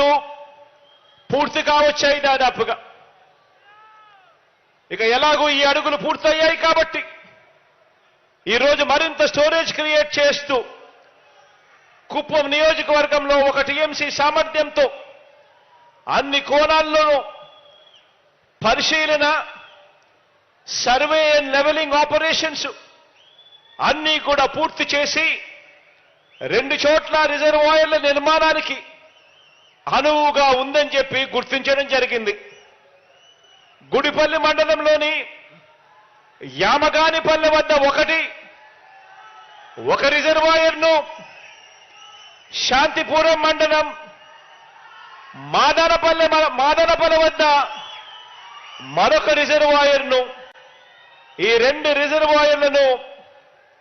పనులు పూర్తి కావచ్చాయి దాదాపుగా. ఇక ఎలాగో ఈ అడుగులు పూర్తయ్యాయి కాబట్టి ఈరోజు మరింత స్టోరేజ్ క్రియేట్ చేస్తూ కుప్పం నియోజకవర్గంలో ఒక టీఎంసీ సామర్థ్యంతో అన్ని కోణాల్లోనూ పరిశీలన సర్వే అండ్ లెవెలింగ్ ఆపరేషన్స్ అన్నీ కూడా పూర్తి చేసి రెండు చోట్ల రిజర్వాయర్ల నిర్మాణానికి అనువుగా ఉందని చెప్పి గుర్తించడం జరిగింది. గుడిపల్లి మండలంలోని యామగానిపల్లె వద్ద ఒకటి ఒక రిజర్వాయర్ను శాంతిపురం మండలం మాదనపల్లె మాదనపల్లె వద్ద మరొక రిజర్వాయర్ను ఈ రెండు రిజర్వాయర్లను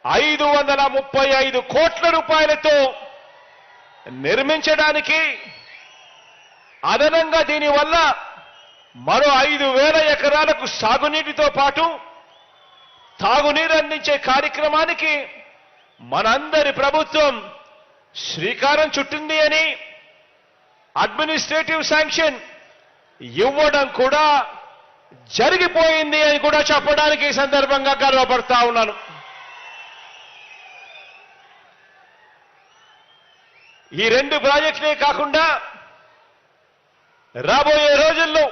ఐదు వందల ముప్పై ఐదు కోట్ల రూపాయలతో నిర్మించడానికి అదనంగా దీనివల్ల మరో ఐదు వేల ఎకరాలకు సాగునీటితో పాటు తాగునీరు అందించే కార్యక్రమానికి మనందరి ప్రభుత్వం శ్రీకారం చుట్టింది అని అడ్మినిస్ట్రేటివ్ శాంక్షన్ ఇవ్వడం కూడా జరిగిపోయింది అని కూడా చెప్పడానికి ఈ సందర్భంగా గర్వపడతా ఉన్నాను. ఈ రెండు ప్రాజెక్టులే కాకుండా రాబోయే రోజుల్లో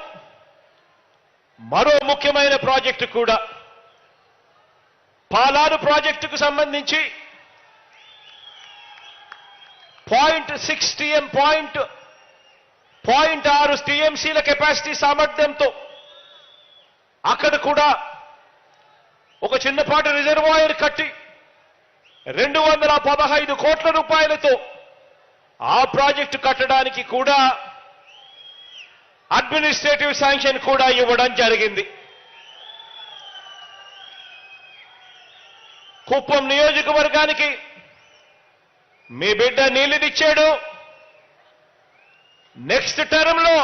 మరో ముఖ్యమైన ప్రాజెక్టు కూడా పాలారు ప్రాజెక్టుకు సంబంధించి point six TM point point ఆరు టీఎంసీల కెపాసిటీ సామర్థ్యంతో అక్కడ కూడా ఒక చిన్నపాటి రిజర్వాయర్ కట్టి రెండు వందల పదహైదు కోట్ల రూపాయలతో ఆ ప్రాజెక్టు కట్టడానికి కూడా అడ్మినిస్ట్రేటివ్ శాంక్షన్ కూడా ఇవ్వడం జరిగింది. కుప్పం నియోజకవర్గానికి మీ బిడ్డ నీళ్ళనిచ్చాడు. నెక్స్ట్ టర్మ్లో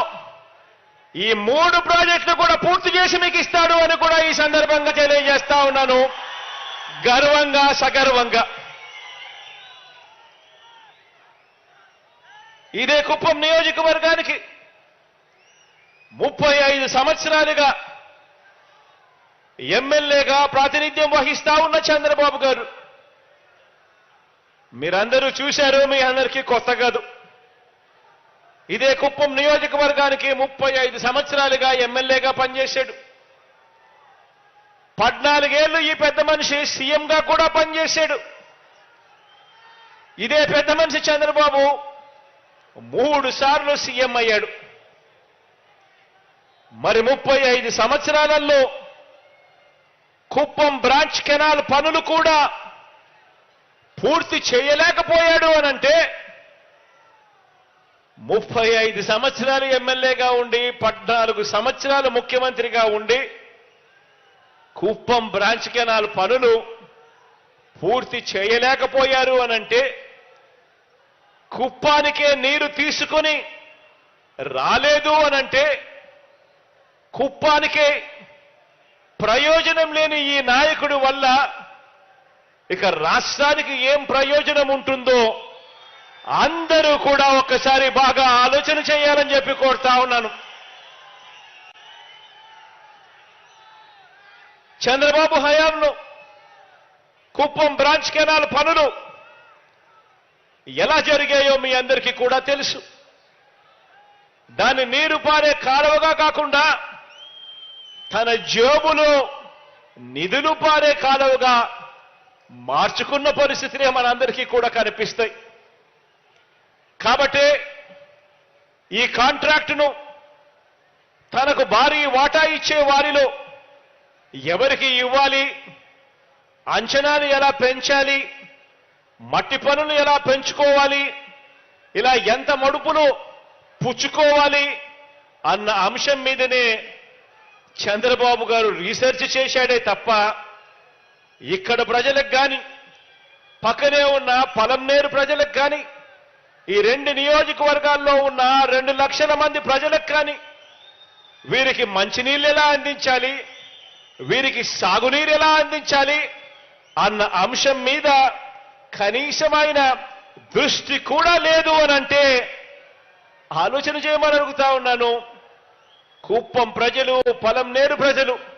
ఈ మూడు ప్రాజెక్టులు కూడా పూర్తి చేసి మీకు ఇస్తాడు అని కూడా ఈ సందర్భంగా తెలియజేస్తా ఉన్నాను. గర్వంగా సగర్వంగా. ఇదే కుప్పం నియోజకవర్గానికి ముప్పై ఐదు సంవత్సరాలుగా ఎమ్మెల్యేగా ప్రాతినిధ్యం వహిస్తా ఉన్న చంద్రబాబు గారు. మీరందరూ చూశారు మీ అందరికీ కొత్త కాదు. ఇదే కుప్పం నియోజకవర్గానికి ముప్పై ఐదు సంవత్సరాలుగా ఎమ్మెల్యేగా పనిచేశాడు. పద్నాలుగేళ్ళు ఈ పెద్ద మనిషి సీఎంగా కూడా పనిచేశాడు. ఇదే పెద్ద మనిషి చంద్రబాబు మూడు సార్లు సీఎం అయ్యాడు. మరి ముప్పై ఐదు సంవత్సరాలలో కుప్పం బ్రాంచ్ కెనాల్ పనులు కూడా పూర్తి చేయలేకపోయాడు అనంటే ముప్పై ఐదు సంవత్సరాలు ఎమ్మెల్యేగా ఉండి పద్నాలుగు సంవత్సరాలు ముఖ్యమంత్రిగా ఉండి కుప్పం బ్రాంచ్ కెనాల్ పనులు పూర్తి చేయలేకపోయారు అనంటే కుప్పానికే నీరు తీసుకుని రాలేదు అనంటే కుప్పానికే ప్రయోజనం లేని ఈ నాయకుడి వల్ల ఇక రాష్ట్రానికి ఏం ప్రయోజనం ఉంటుందో అందరూ కూడా ఒక్కసారి బాగా ఆలోచన చేయాలని చెప్పి కోరుతా ఉన్నాను. చంద్రబాబు హయాంలో కుప్పం బ్రాంచ్ కెనాల్ పనులు ఎలా జరిగాయో మీ అందరికీ కూడా తెలుసు. దాన్ని నీరు పారే కాలువగా కాకుండా తన జేబులో నిధులు పారే కాలువగా మార్చుకున్న పరిస్థితులే మనందరికీ కూడా కనిపిస్తాయి. కాబట్టి ఈ కాంట్రాక్టును తనకు భారీ వాటా ఇచ్చే వారిలో ఎవరికి ఇవ్వాలి అంచనాలు ఎలా పెంచాలి మట్టి పనులు ఎలా పెంచుకోవాలి ఇలా ఎంత మడుపులు పుచ్చుకోవాలి అన్న అంశం మీదనే చంద్రబాబు గారు రీసెర్చ్ చేశాడే తప్ప ఇక్కడ ప్రజలకు కానీ పక్కనే ఉన్న పలంనేరు ప్రజలకు కానీ ఈ రెండు నియోజకవర్గాల్లో ఉన్న రెండు లక్షల మంది ప్రజలకు కానీ వీరికి మంచినీళ్ళు ఎలా అందించాలి వీరికి సాగునీరు ఎలా అందించాలి అన్న అంశం మీద కనీసమైన దృష్టి కూడా లేదు అనంటే ఆలోచన చేయమని అడుగుతా ఉన్నాను. కుప్పం ప్రజలు పలం నేరు ప్రజలు.